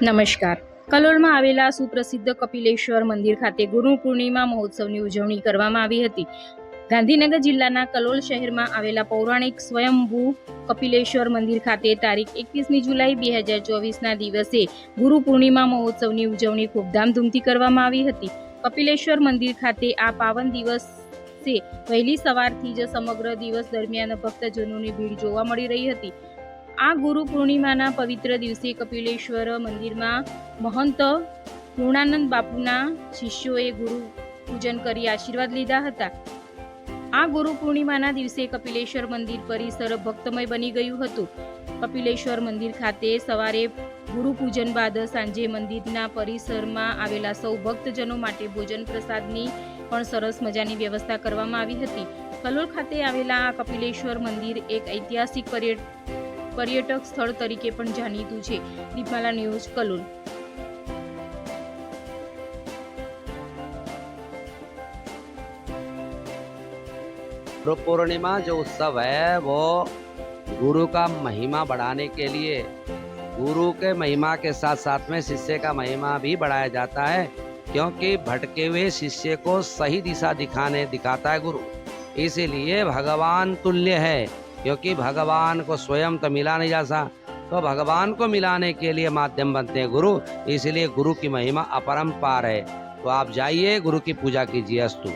નમસ્કાર. કલોલમાં આવેલા સુપ્રસિદ્ધ કપિલેશ્વર મંદિર ખાતે ગુરુ પૂર્ણિમા મહોત્સવની ઉજવણી કરવામાં આવી હતી. ગાંધીનગર જિલ્લાના કલોલ શહેરમાં આવેલા પૌરાણિક સ્વયંભૂ કપિલેશ્વર મંદિર ખાતે તારીખ એકવીસમી જુલાઈ બે હજાર ચોવીસના દિવસે ગુરુ પૂર્ણિમા મહોત્સવની ઉજવણી ખૂબ ધામધૂમથી કરવામાં આવી હતી. કપિલેશ્વર મંદિર ખાતે આ પાવન દિવસે વહેલી સવારથી જ સમગ્ર દિવસ દરમિયાન ભક્તજનોની ભીડ જોવા મળી રહી હતી. આ ગુરુ પૂર્ણિમાના પવિત્ર દિવસે કપિલેશ્વર મંદિરમાં મહંત પૂર્ણાનંદ બાપુના શિષ્યોએ ગુરુ પૂજન કરી આશીર્વાદ લીધા હતા. આ ગુરુ પૂર્ણિમાના દિવસે કપિલેશ્વર મંદિર પરિસર ભક્તમય બની ગયું હતું. કપિલેશ્વર મંદિર ખાતે સવારે ગુરુ પૂજન બાદ સાંજે મંદિરના પરિસરમાં આવેલા સૌ ભક્તજનો માટે ભોજન પ્રસાદની પણ સરસ મજાની વ્યવસ્થા કરવામાં આવી હતી. કલોલ ખાતે આવેલા આ કપિલેશ્વર મંદિર એક ઐતિહાસિક પર્યટ પર્યટક સ્થળ તરીકે પણ જાણીતું છે દીપમાલા ન્યૂઝ કલોલ गुरु पूर्णिमा जो उत्सव है वो गुरु का महिमा बढ़ाने के लिए गुरु के महिमा के साथ साथ में शिष्य का महिमा भी बढ़ाया जाता है क्योंकि भटके हुए शिष्य को सही दिशा दिखाने दिखाता है गुरु इसीलिए भगवान तुल्य है क्योंकि भगवान को स्वयं तो मिला नहीं जा सा तो भगवान को मिलाने के लिए माध्यम बनते हैं गुरु, इसलिए गुरु की महिमा अपरम्पार है। तो आप जाइए, गुरु की पूजा कीजिए अस्तु।